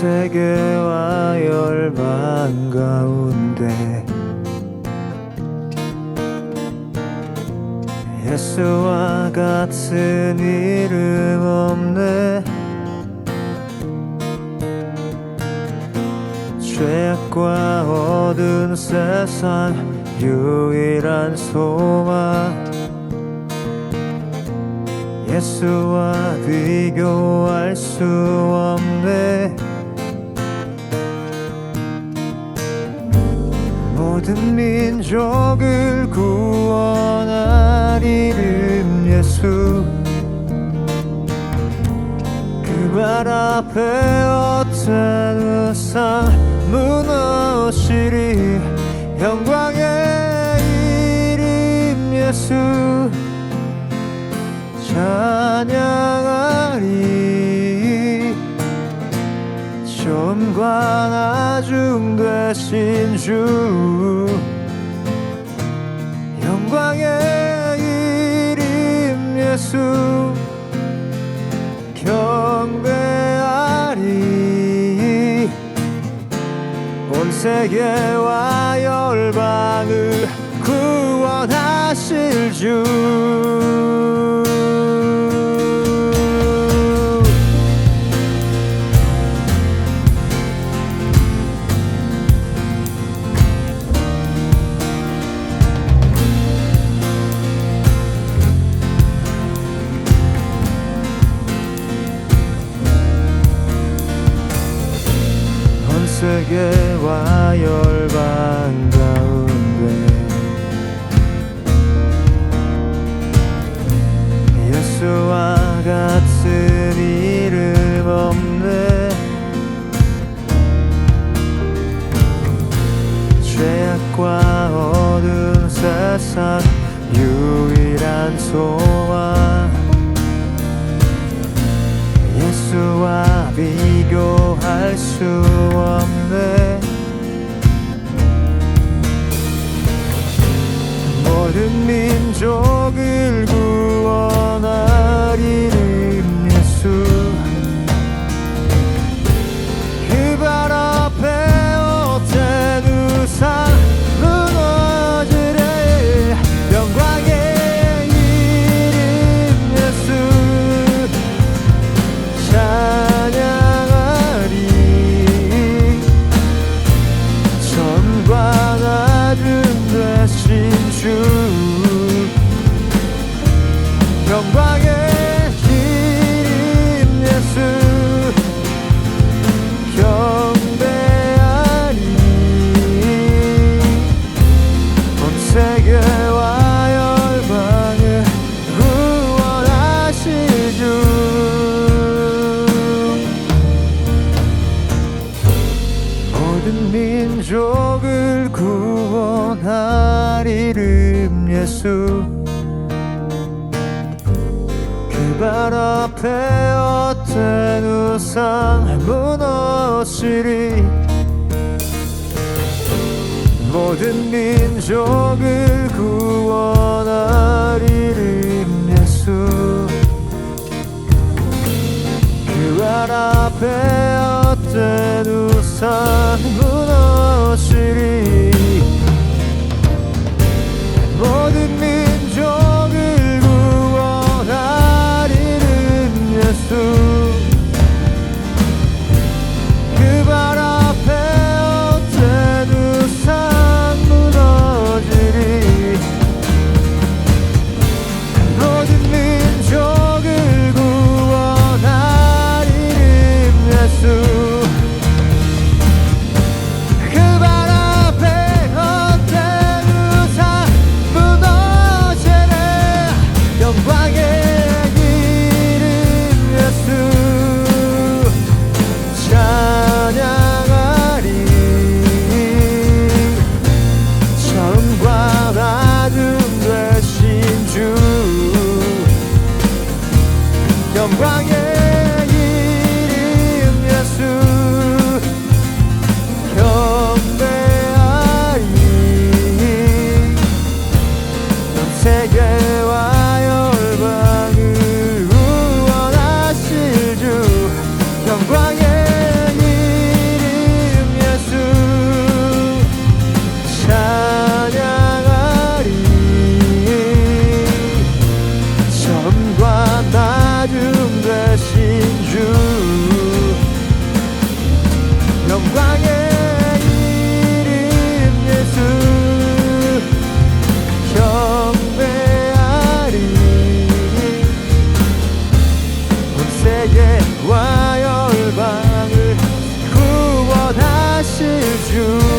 세계와 열방 가운데 예수와 같은 이름 없네. 죄악과 어두운 세상 유일한 소망. 예수와 비교할 수 없네 모든 민족을 구원할 이름 예수. 그발 앞에 어떤 우상 무너지리. 영광의 이름 예수. 찬양하리. 존과 나중 되신 주 영광의 이름 예수 경배하리. 온 세계와 열방을 구원하실 주 온 세계와 열방 가운데 예수와 같은 이름 없네. 죄악과 어두운 세상 유일한 소망 예수와 비 교할 수없 구원할 이름 예수. 그 발 앞에 어떤 우상 무너지리. 모든 민족을 구원할 이름 예수. 그 발 앞에 어떤 우상 무너지리 with you.